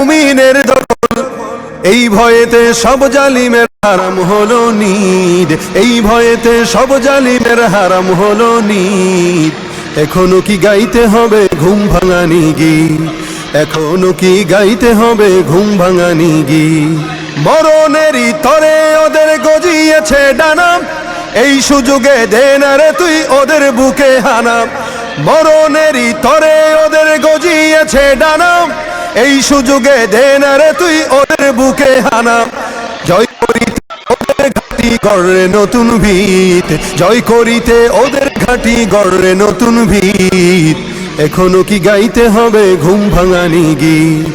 মুমিনের দখল এই ভয়েতে সব জালিমের হারাম হলো নিদ এই ভয়েতে সব জালিমের হারাম হলো নিদ এখনও কি গাইতে হবে ঘুম ভাঙানি গীত এখনও কি গাইতে হবে ঘুম ভাঙানি গীত মরণেরই তরে ওদের গজিয়েছে ডানাম এই সুযোগে দে না রে তুই ওদের বুকে হানাম মরণেরই তরে ওদের গজিয়েছে ডানাম এই সুযোগে দে না রে তুই ওদের বুকে হানাম জয় করিতে ওদের ঘাটি গড়ে নতুন ভিত। জয় করিতে ওদের ঘাটি গড়ে নতুন ভিত। এখনও কি গাইতে হবে ঘুম ভাঙানি গীত?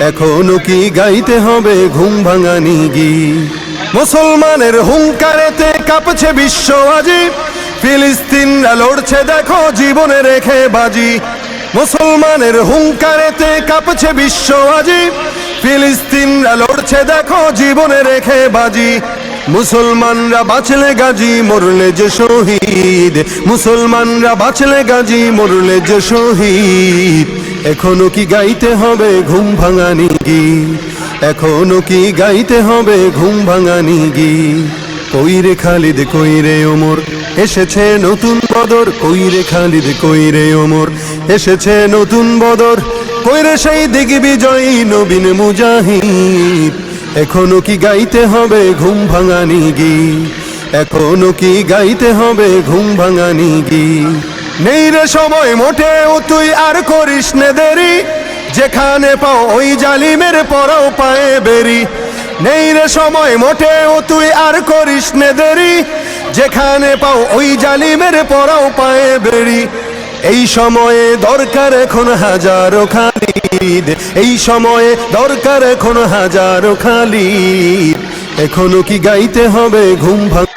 এখনও কি গাইতে হবে ঘুম ভাঙানি গীত? মুসলমানের হুঙ্কারেতে কাঁপছে বিশ্ব আজি। ফিলিস্তিনরা লড়ছে দেখো জীবনে রেখে বাজি। মুসলমানের হুঙ্কারেতে কাঁপছে বিশ্ব আজি। ফিলিস্তিনরা লড়ছে, দেখো, জীবনে রেখে বাজি। মুসলমানরা বাঁচলে গাজী, মরলে যে শহীদ। মুসলমানরা বাঁচলে গাজী, মরলে যে শহীদ। এখনও কি গাইতে হবে ঘুম ভাঙানি গীত? এখনও কি গাইতে হবে ঘুম ভাঙানি গীত? কইরে খালিদ, কইরে ওমর। এসেছে নতুন বদর, কইরে খালিদ, কইরে ওমর। এসেছে নতুন বদর, কইরে সেই দিগ্বিজয়ী নবীন মুজাহিদ। এখনও কি গাইতে হবে ঘুম ভাঙানি গি? এখনও কি গাইতে হবে ঘুম ভাঙানি গীত নেই রে সময় মোটেও তুই আর করিস নে দেরি। যেখানে পাও ওই জালিমের পরাও পায়ে বেরি। নেই রে সময় মোটেও তুই আর করিস নে দেরি। যেখানে পাও ওই জালিমের পরাও পায়ে বেড়ি। এই সময়ে দরকার এখন হাজারো খালিদ এই সময়ে দরকার এখন হাজারো খালিদ এখনও কি গাইতে হবে ঘুম ভাঙা